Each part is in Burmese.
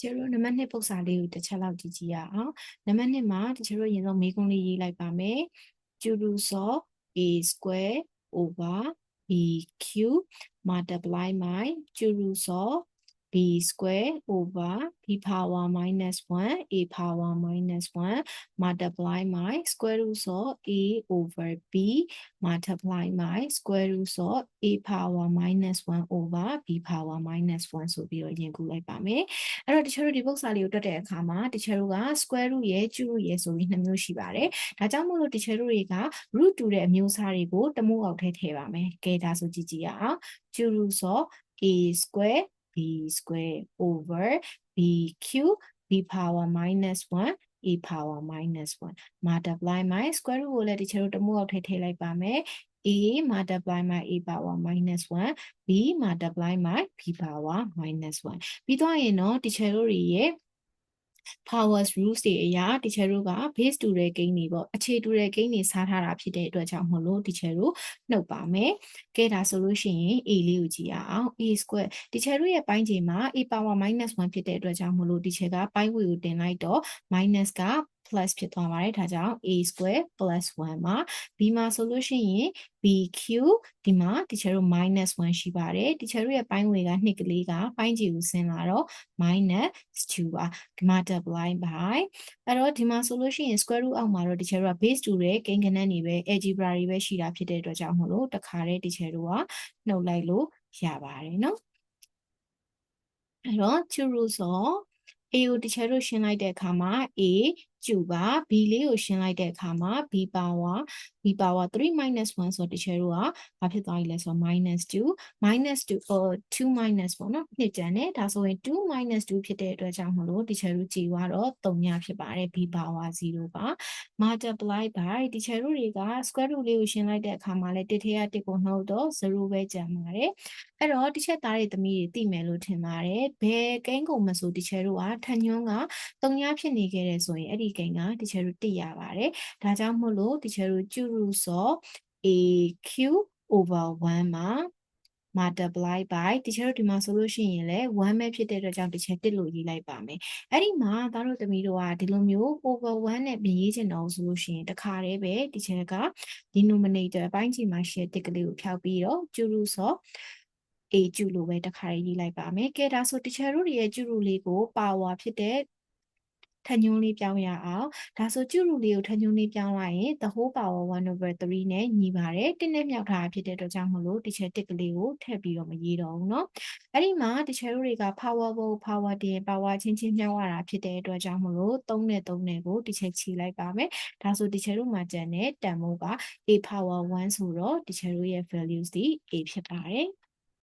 ကျတို့နံပါတ်2ပု္ပ္ပစာလေးကိုတစ်ချက်လောက်ကြည့်ကြည့်ရအောင်နံပါတ်2မှာတချို့တို့ရင်ဆုံးမေးခွန်းလေးရေးလိုက်ပါမယ်ကျူရူစော a square over bq multiply by ကျူရူစော b square over b power minus 1 a power minus 1 multiply by square root of a over b multiply by square root of a power minus 1 over b power minus 1ဆိုပြီးတော့ရင်ကူလိုက်ပါမယ်အဲ့တော့တချို့တို့ဒီပု္ပ္ပစာလေးကိုတွက်တဲ့အခါမှာတချို့တို့က square root ရဲ့ cube root ရဲ့ဆိုပြီးနှစ်မျိုးရှိပါတယ်ဒါကြောင့်မို့လို့တချို့တို့တွေက root တူတဲ့အမျိုးအစားတွေကိုတမိုးအောက်ထဲထည့်ပါမယ်ကဲဒါဆိုကြည့်ကြည့်ရအောင် cube root of a square b square over b cube b power minus 1 a power minus 1 multiply my square root ကိုလည်းဒီချက်တို့တမှုအောက်ထည့်ထည့်လိုက်ပါမယ် a multiply my a power minus 1 b multiply my b power minus 1ပြီးတော့ရင်တော့ဒီချက်တို့ရဲ့ powers rules တွေအရာ teacher တို့က base တူတဲ့ gain တွေပေါ့အခြေတူတဲ့ gain တွေစားထားတာဖြစ်တဲ့အတွက်ကြောင့်မလို့ teacher တို့နှုတ်ပါမယ်။ကဲဒါဆိုလို့ရှိရင် a လေးကိုကြည့်ရအောင် a square teacher တို့ရဲ့ပိုင်းချိန်မှာ a power -1 ဖြစ်တဲ့အတွက်ကြောင့်မလို့ teacher ကပိုင်းဝေကိုတင်လိုက်တော့ minus က plus ဖြစ်သွားပါတယ်ဒါကြောင့် a square plus 1မှာ b မှာဆိုလို့ရှိရင် bq ဒီမှာတချို့တို့ minus 1ရှိပါတယ်တချို့တို့ရဲ့ပိုင်းဝေကနှစ်ကလေးကပိုင်းကြီးကိုဆင်းလာတော့ minus 2ပါ multiply by အဲ့တော့ဒီမှာဆိုလို့ရှိရင် square root အောက်မှာတော့တချို့တို့က base တူတဲ့ကိန်းဂဏန်းတွေပဲ algebra တွေပဲရှိတာဖြစ်တဲ့အတွက်ကြောင့်မလို့တခါတည်းတချို့တို့ကနှုတ်လိုက်လို့ရပါတယ်နော်အဲ့တော့ two roots of a ကိုတချို့တို့ရှင်းလိုက်တဲ့အခါမှာ a ကျူပါ b လေးကိုရှင်းလိုက်တဲ့အခါမှာ b power b power 3 minus 1ဆိုတော့တချို့တို့ကဘာဖြစ်သွားပြီလဲဆိုတော့ minus 2 minus 2 or 2 minus ပေါ့နော်နှစ်ကျန်တယ်ဒါဆိုရင်2 minus 2ဖြစ်တဲ့အတွက်ကြောင့်မလို့တချို့တို့ကြည်သွားတော့3ညဖြစ်ပါတယ် b power 0ပါ multiply by တချို့တို့တွေက square root လေးကိုရှင်းလိုက်တဲ့အခါမှာလဲတစ်ထည့်ရတစ်ကိုနှုတ်တော့0ပဲကျန်ပါတယ်အဲ့တော့တစ်ချက်သားတွေသမီးတွေသိမယ်လို့ထင်ပါတယ်ဘယ်ကိန်းကုန်မဆိုတချို့တို့ကထညွန်းက3ညဖြစ်နေခဲ့တယ်ဆိုရင်အဲ့ဒီကိန်းကတချို့တို့သိရပါတယ်ဒါကြောင့်မို့လို့တချို့တို့ကျူရူစော AQ over 1မှာ multiply by တချို့တို့ဒီမှာဆိုလို့ရှိရင်လည်း1ပဲဖြစ်တဲ့အတွက်ကြောင့်တစ်ချက်တစ်လို့ရေးလိုက်ပါမယ်အဲ့ဒီမှာသားတို့သမီးတို့ကဒီလိုမျိုး over 1နဲ့ပြင်ရေးချင်တော့ဆိုလို့ရှိရင်တခါတည်းပဲဒီချက်က denominator အပိုင်းကြီးမှာ share တစ်ကလေးကိုဖျောက်ပြီးတော့ကျူရူစော a ကျူလို့ပဲတခါရေးလိုက်ပါမယ်ကဲဒါဆိုတချို့တို့ရဲ့ကျူရူလေးကို power ဖြစ်တဲ့ ထညွန်းလေးပြောင်းရအောင်ဒါဆိုကျုရုလေးကိုထညွန်းလေးပြောင်းလိုက်ရင် the whole power 1 over 3နဲ့ညီပါတယ်တင်းနဲ့မြောက်ထားဖြစ်တဲ့အတွက်ကြောင့်မလို့တစ်ချက်တစ်ကလေးကိုထည့်ပြီးတော့မရေးတော့ဘူးเนาะအဲ့ဒီမှာတစ်ချက်တို့တွေက power ကို power တင် power ချင်းချင်းမြောက်ရတာဖြစ်တဲ့အတွက်ကြောင့်မလို့3နဲ့3နဲ့ကိုတစ်ချက်ချီလိုက်ပါမယ်ဒါဆိုတစ်ချက်တို့မှာကျန်တဲ့တန်မိုးက a power 1ဆိုတော့တစ်ချက်တို့ရဲ့ values ဒီ a ဖြစ်ပါတယ်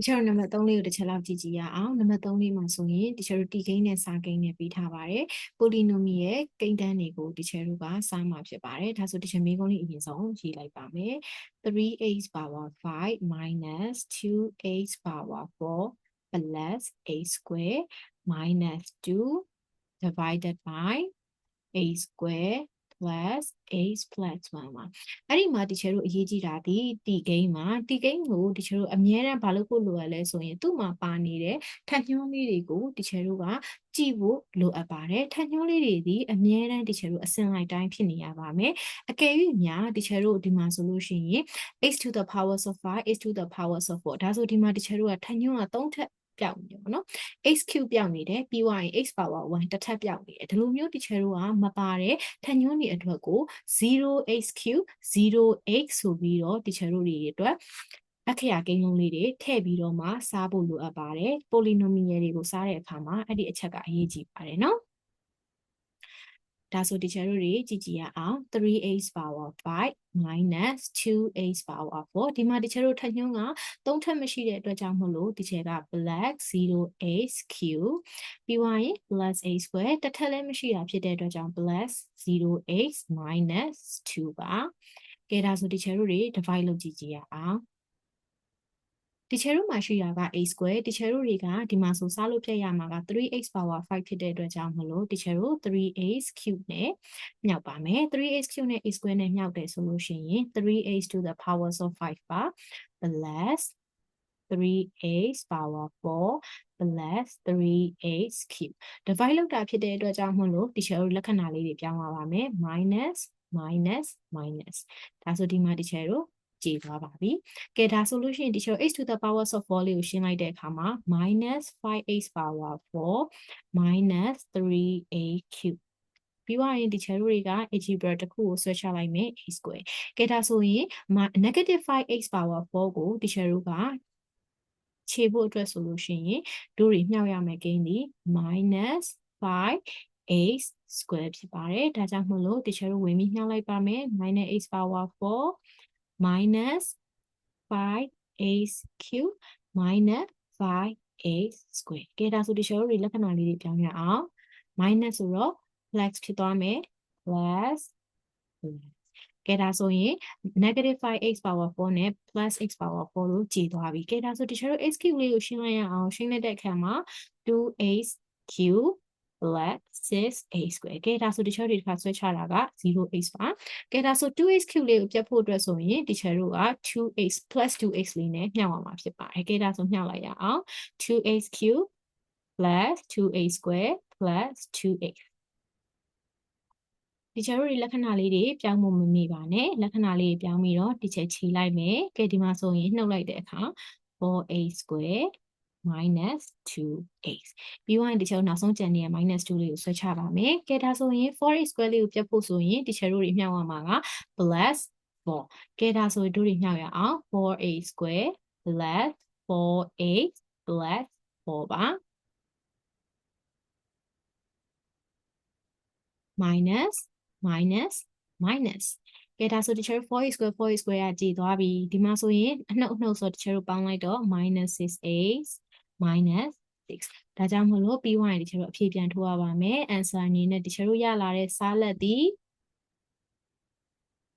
တချို့နံပါတ်3လေးကိုတစ်ချက်လောက်ကြည့်ကြည့်ရအောင်နံပါတ်3လေးမှာဆိုရင်တချို့တို့တီကိန်းနဲ့စာကိန်းနဲ့ပေးထားပါတယ်ပိုလီနိုမီရဲ့ကိန်းတန်းတွေကိုတချို့တို့ကစာမှာဖြစ်ပါတယ်ဒါဆိုတချို့မိကုန်းလေးအရင်ဆုံးရေးလိုက်ပါမယ် 3h power 5 minus 2h power 4 plus a square minus 2 divided by a square plus h plus 1ပါအဲ့ဒီမှာတချို့တို့အရေးကြီးတာဒီတီဂိမ်းမှာတီဂိမ်းကိုတချို့တို့အမြဲတမ်းဘာလို့ဖို့လိုရလဲဆိုရင်သူ့မှာပါနေတဲ့ထက်ညွှန်းလေးတွေကိုတချို့တို့ကကြည့်ဖို့လိုအပ်ပါတယ်ထက်ညွှန်းလေးတွေဒီအမြဲတမ်းတချို့တို့အစင်လိုက်တိုင်းဖြစ်နေရပါမယ်အကယ်၍များတချို့တို့ဒီမှာဆိုလို့ရှိရင် h to the power of 5 h to the power of 4ဒါဆိုဒီမှာတချို့တို့ကထက်ညွှန်းက3ထက် ပြောက်နေတယ်ပေါ့နော် xq ပြောက်နေတယ်ပြီးွားရင် x power 1တစ်ထပ်ပြောက်နေတယ်ဒီလိုမျိုး teacher တို့ကမပါတဲ့ထညွန်းတွေအတွက်ကို 0xq 0x ဆိုပြီးတော့ teacher တို့တွေအတွက်အခရာကိန်းလုံးလေးတွေထည့်ပြီးတော့မှစားဖို့လိုအပ်ပါတယ် polynomial တွေကိုစားတဲ့အခါမှာအဲ့ဒီအချက်ကအရေးကြီးပါတယ်နော် ဒါဆို teacher တို့တွေကြည့်ကြည့်ရအောင် 3h power 5 minus 2h power 4ဒီမှာ teacher တို့ထပ်ညွှန်းက3ထပ်မရှိတဲ့အတွက်ကြောင့်မလို့ teacher က black 0h cube ပြီးသွားရင် plus a square တစ်ထပ်လည်းမရှိတာဖြစ်တဲ့အတွက်ကြောင့် plus 0h minus 2ပါကဲဒါဆို teacher တို့တွေ divide လုပ်ကြည့်ကြည့်ရအောင် တချေတို့မှာရှိတာက a square တချေတို့တွေကဒီမှာဆိုစားလို့ပြည့်ရမှာက 3x power 5ဖြစ်တဲ့အတွက်ကြောင့်မလို့တချေတို့ 3x cube နဲ့မြောက်ပါမယ် 3x cube နဲ့ a square နဲ့မြောက်တယ်ဆိုလို့ရှိရင် 3x to the power of 5ပါ plus 3x power 4 plus 3x cube divide လုပ်တာဖြစ်တဲ့အတွက်ကြောင့်မို့လို့ teacher တို့လက္ခဏာလေးတွေပြောင်းလာပါမယ် minus minus minus ဒါဆိုဒီမှာ teacher တို့ ကြည်သွားပါပြီ။ကဲဒါဆိုလို့ရှိရင် teacher h to the power of 4လေးကိုရှင်းလိုက်တဲ့အခါမှာ -5h power 4 3a cube ပြီးသွားရင် teacher တို့တွေက algebra တစ်ခုကိုဆွဲချလိုက်မယ် a square ကဲဒါဆိုရင် negative 5x power 4ကို teacher တို့ကခြေဖို့အတွက်ဆိုလို့ရှိရင်တို့တွေမြောက်ရမယ်ကိန်းဒီ -5x square ဖြစ်ပါတယ်ဒါကြောင့်မို့လို့ teacher တို့ဝင်ပြီးမြောက်လိုက်ပါမယ် -x power 4 minus 5x cube minus 5x square ကဲဒါဆို teacher တို့တွေလက္ခဏာလေးတွေပြောင်းရအောင် minus ဆိုတော့ plus ဖြစ်သွားမယ် plus ကဲဒါဆိုရင် negative 5x power 4နဲ့ plus x power 4လို့ကြည်သွားပြီကဲဒါဆိုတခြားတို့ x cube လေးကိုရှင်းလိုက်ရအောင်ရှင်းလိုက်တဲ့အခါမှာ 2x cube plus 6a square ကဲဒါဆိုတခြားတွေတစ်ခါဆွဲချတာက 0x ပါကဲဒါဆို 2x cube လေးကိုပြတ်ဖို့အတွက်ဆိုရင်တခြားတို့က 2x plus 2x လေးနဲ့မျှောက်အောင်မှာဖြစ်ပါတယ်ကဲဒါဆိုမျှောက်လိုက်ရအောင် 2x cube plus 2a square plus 2x ဒီချာတို့ဒီလက္ခဏာလေးတွေပြောင်းဖို့မမိပါနဲ့လက္ခဏာလေးတွေပြောင်းပြီးတော့ဒီချက်ခြေလိုက်မယ်ကဲဒီမှာဆိုရင်နှုတ်လိုက်တဲ့အခါ 4a square minus 2x ပြီးသွားရင်ဒီချက်နောက်ဆုံးကျန်နေတဲ့ minus 2လေးကိုဆွဲချပါမယ်ကဲဒါဆိုရင် 4a square လေးကိုပြတ်ဖို့ဆိုရင်ဒီချက်တို့တွေမျှောက်ရမှာက plus 4ကဲဒါဆိုရင်တို့တွေမျှောက်ရအောင် 4a square plus 4a plus 4ပါ minus minus minus ကဲဒါဆို teacher 4 square 4 square ကကြည်သွားပြီဒီမှာဆိုရင်အနှုတ်အနှုတ်ဆို teacher တို့ပေါင်းလိုက်တော့ -6x minus 6ဒါကြောင့်မလို့ပြီးသွားရင် teacher တို့အဖြေပြန်ထိုးရပါမယ် answer အနေနဲ့ teacher တို့ရလာတဲ့စားလက်ဒီ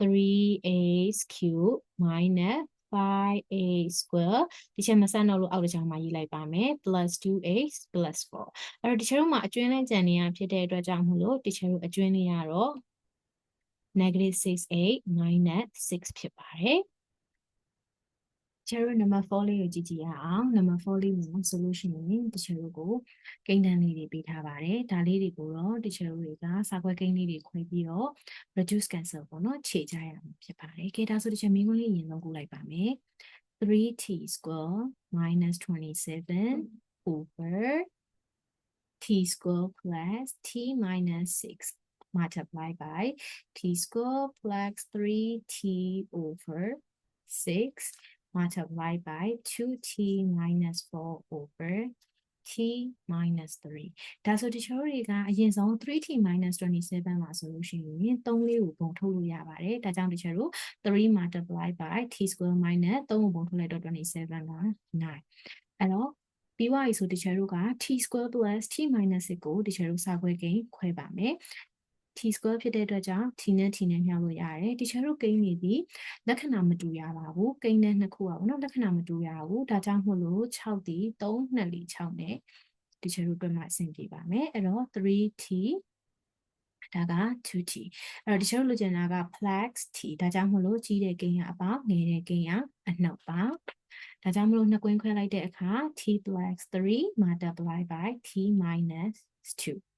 3x cube minus 5a square ဒီချက်မဆက်တော့လို့အောက်တစ်ချောင်းမှာရေးလိုက်ပါမယ် plus 2x plus 4အဲ့တော့ဒီချက်တို့မှာအကျွင်းနဲ့ကြံနေရဖြစ်တဲ့အတွက်ကြောင့်မို့လို့ဒီချက်တို့အကျွင်းလေးရတော့ negative 6a minus 6ဖြစ်ပါတယ် ကျတို့ number 4လေးကိုကြည့်ကြည့်ရအောင် number 4လေးမှာ solution ကိုတချို့တို့ကိုကိန်းတန်းလေးတွေပေးထားပါတယ်ဒါလေးတွေကိုတော့တချို့တွေကစာခွဲကိန်းလေးတွေခွဲပြီးတော့ reduce cancel ပေါ့နော်ခြေကြရမှာဖြစ်ပါတယ်ကဲဒါဆိုတချို့မိန်းကလေးရင်လုံးကူလိုက်ပါမယ် 3t square minus 27 over t square plus t minus 6 multiply by t square plus 3t over 6 multiplied by 2t minus 4 over t minus 3ဒါဆိုတချို့တွေကအရင်ဆုံး 3t minus 27မှာဆိုလို့ရှိရင်3လေးကိုပုံထုတ်လို့ရပါတယ်ဒါကြောင့်တချို့တို့3 multiply by t square minus 3ကိုပုံထုတ်လိုက်တော့27က9အဲ့တော့ပြီးသွားပြီဆိုတချို့တို့က t square plus t minus 6ကိုတချို့တို့စာခွဲကိန်းခွဲပါမယ် t square ဖြစ်တဲ့အတွက်ကြောင့် t နဲ့ t နဲ့မျှလို့ရတယ်တခြားတို့ကိန်းတွေဒီလက္ခဏာမတူရပါဘူးကိန်းနဲ့နှစ်ခုอ่ะဗောနော်လက္ခဏာမတူရဘူးဒါကြောင့်မို့လို့6ဒီ3 2လီ6နဲ့တခြားတို့ပြမအဆင်ပြေပါမယ်အဲ့တော့ 3t ဒါက 2t အဲ့တော့တခြားတို့လိုချင်တာက plus t ဒါကြောင့်မို့လို့ကြီးတဲ့ကိန်းကအပေါင်းငယ်တဲ့ကိန်းကအနှုတ်ပါဒါကြောင့်မလို့နှစ်ကွင်းခွဲလိုက်တဲ့အခါ t plus 3 multiply by t minus 2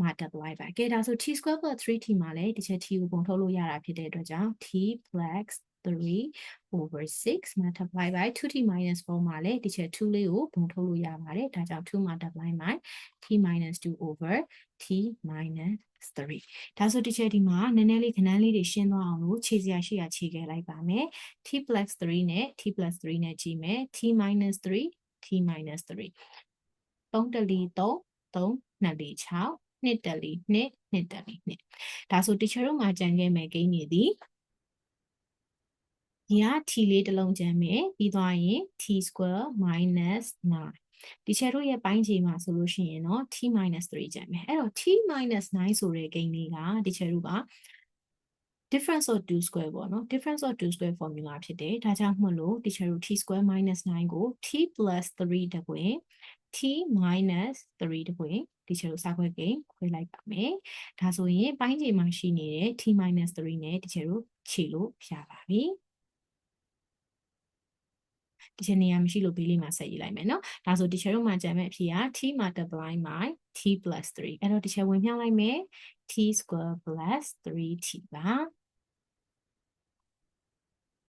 multiply by ကဲဒါဆို t square plus 3t မှာလည်းဒီချက် t ကိုပုံထုတ်လို့ရတာဖြစ်တဲ့အတွက်ကြောင့် t plus 3 over 6 multiply by 2t minus 4မှာလည်းဒီချက်2လေးကိုပုံထုတ်လို့ရပါတယ်ဒါကြောင့်2 multiply by t minus 2 over t minus 3ဒါဆိုဒီချက်ဒီမှာနည်းနည်းလေးခဏန်းလေးတွေရှင်းသွားအောင်လို့ခြေစရာရှိရာခြေခဲ့လိုက်ပါမယ် t plus 3နဲ့ t plus 3နဲ့ကြည့်မယ် t minus 3 t minus 3 3တလီ3 3နှစ်လီ6နှစ်တလီနှစ်နှစ်တလီနှစ်ဒါဆို teacher တို့မှာကြံခဲ့မယ်ကိန်းနေသည်ဒီက t လေးတစ်လုံးကြံမယ်ပြီးသွားရင် t square minus 9ဒီချက်တို့ရဲ့ပိုင်းခြေမှာဆိုလို့ရှိရင်တော့ t minus 3ကျန်မယ်အဲ့တော့ t minus 9ဆိုတဲ့ဂိမ်းလေးကဒီချက်တို့က difference of 2 square ပေါ့နော် difference of 2 square formula ဖြစ်တယ်ဒါကြောင့်မို့လို့ဒီချက်တို့ t square minus 9ကို t plus 3တကွင် t minus 3တပွင့်ဒီချက်ကိုစာခွဲကိန်းခွဲလိုက်ပါမယ်။ဒါဆိုရင်ပိုင်းခြေမှာရှိနေတဲ့ t minus 3နဲ့ဒီချက်ကိုခြေလို့ရပါပြီ။တခြားနေရာမရှိလို့ဘေးလေးမှာဆက်ရေးလိုက်မယ်နော်ဒါဆိုတခြားတို့မှာကြံမဲ့အဖြေက t multiply by t plus 3အဲ့တော့တခြားဝင်ဖြောင်းလိုက်မယ် t square plus 3t ပါ